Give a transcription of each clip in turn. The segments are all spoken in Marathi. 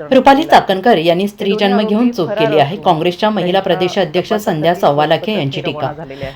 रुपाली चाकणकर यांनी स्त्री जन्म घेऊन चूक केली आहे. काँग्रेसच्या महिला प्रदेश अध्यक्ष संध्या सव्वालाखे यांची टीका.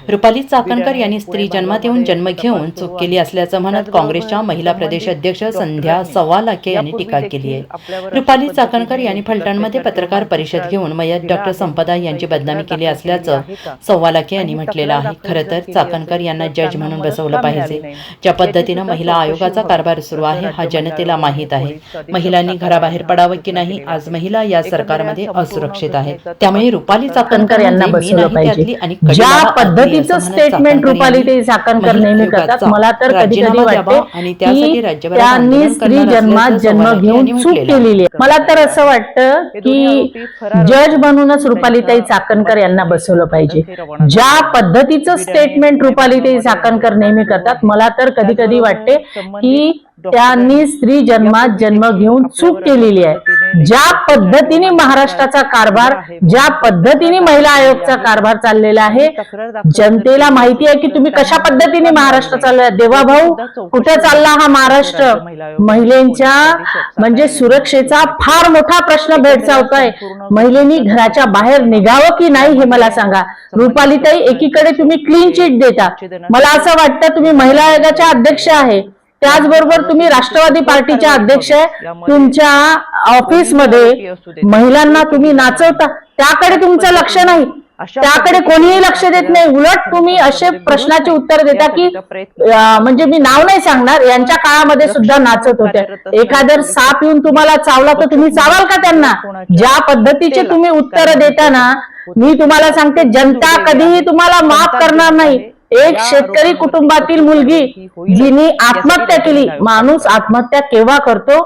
रुपाली चाकणकर यांनी स्त्री जन्मात येऊन जन्म घेऊन चूक केली असल्याचं म्हणत काँग्रेसच्या महिला प्रदेश अध्यक्ष संध्या सव्वालाखे यांनी टीका केली आहे. रुपाली चाकणकर यांनी फलटणमध्ये पत्रकार परिषद घेऊन मयत डॉक्टर संपदा यांची बदनामी केली असल्याचं सव्वालाखे यांनी म्हटलेलं आहे. खरं तर चाकणकर यांना जज म्हणून बसवलं पाहिजे. ज्या पद्धतीनं महिला आयोगाचा कारभार सुरू आहे हा जनतेला माहीत आहे महिलांनी घराबाहेर पडावं की नाही आज महिला या सरकारमध्ये असुरक्षित आहेत त्यामुळे रुपाली चाकणकर यांना म्हणजे ज्या पद्धतीचं स्टेटमेंट चाकणकर रुपाली ते चाकणकर महिला नेहमी करतात मला तर कधी कधी वाटते त्यांनी स्त्री जन्मात जन्म घेऊन चूक आहे. केलेली आहे. मला तर असं वाटतं की जज म्हणूनच रुपालीताई चाकणकर यांना बसवलं पाहिजे. ज्या पद्धतीचं स्टेटमेंट रुपालीताई चाकणकर नेहमी करतात मला तर कधी कधी वाटते की त्यांनी स्त्री जन्मात जन्म घेऊन चूक केलेली आहे. ज्या पद्धतीने महाराष्ट्राचा कारभार ज्या पद्धतीने महिला आयोगचा कारभार चाललेला आहे जनतेला माहिती आहे की तुम्ही कशा पद्धतीने महाराष्ट्र चाललाय? देवा भाऊ कुठे चालला हा महाराष्ट्र? महिलांच्या म्हणजे सुरक्षेचा फार मोठा प्रश्न भेडसावतोय. महिलेनी घराच्या बाहेर निघावं की नाही हे मला सांगा. रुपालीताई एकीकडे तुम्ही क्लीन चिट देता. मला असं वाटतं तुम्ही महिला आयोगाच्या अध्यक्ष आहे. त्याचबरोबर तुम्ही राष्ट्रवादी पार्टीच्या अध्यक्ष तुमच्या ऑफिसमध्ये महिलांना तुम्ही नाचवता. त्याकडे तुमचं लक्ष नाही. त्याकडे कोणीही लक्ष देत नाही. उलट तुम्ही असे प्रश्नाचे उत्तर देता की म्हणजे मी नाव नाही सांगणार. यांच्या काळामध्ये सुद्धा नाचत होत्या. एखादं साप येऊन तुम्हाला चावला तर तुम्ही चावाल का त्यांना? ज्या पद्धतीचे तुम्ही उत्तर देता ना मी तुम्हाला सांगते जनता कधीही तुम्हाला माफ करणार नाही. एक शेतकरी कुटुंबातील मुलगी जिने आत्महत्या केली. माणूस आत्महत्या केव्हा करतो?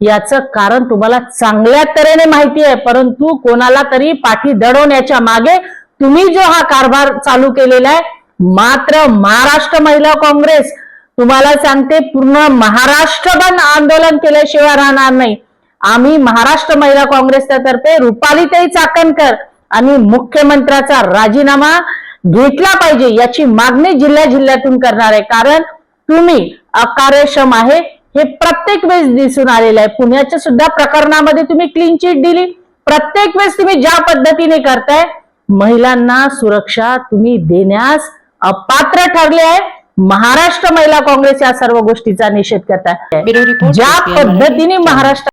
याचं कारण तुम्हाला चांगल्या तऱ्हेने माहिती आहे. परंतु कोणाला तरी पाठी दडवण्याच्या मागे तुम्ही जो हा कारभार चालू केलेला आहे मात्र महाराष्ट्र महिला काँग्रेस तुम्हाला सांगते पूर्ण महाराष्ट्र बंद आंदोलन केल्याशिवाय राहणार नाही. आम्ही महाराष्ट्र महिला काँग्रेसच्या तर्फे रुपालीताई चाकणकर आणि मुख्यमंत्र्याचा राजीनामा घेतला पाहिजे याची मागणी जिल्ह्या जिल्ह्यातून करणार आहे. कारण तुम्ही अकार्यक्षम आहे हे प्रत्येक वेळेस दिसून आलेलं आहे. पुण्याच्या सुद्धा प्रकरणामध्ये तुम्ही क्लीन चिट दिली. प्रत्येक वेळेस तुम्ही ज्या पद्धतीने करताय महिलांना सुरक्षा तुम्ही देण्यास अपात्र ठरले आहे. महाराष्ट्र महिला काँग्रेस या सर्व गोष्टीचा निषेध करत आहे ब्युरो रिपोर्ट ज्या पद्धतीने. महाराष्ट्र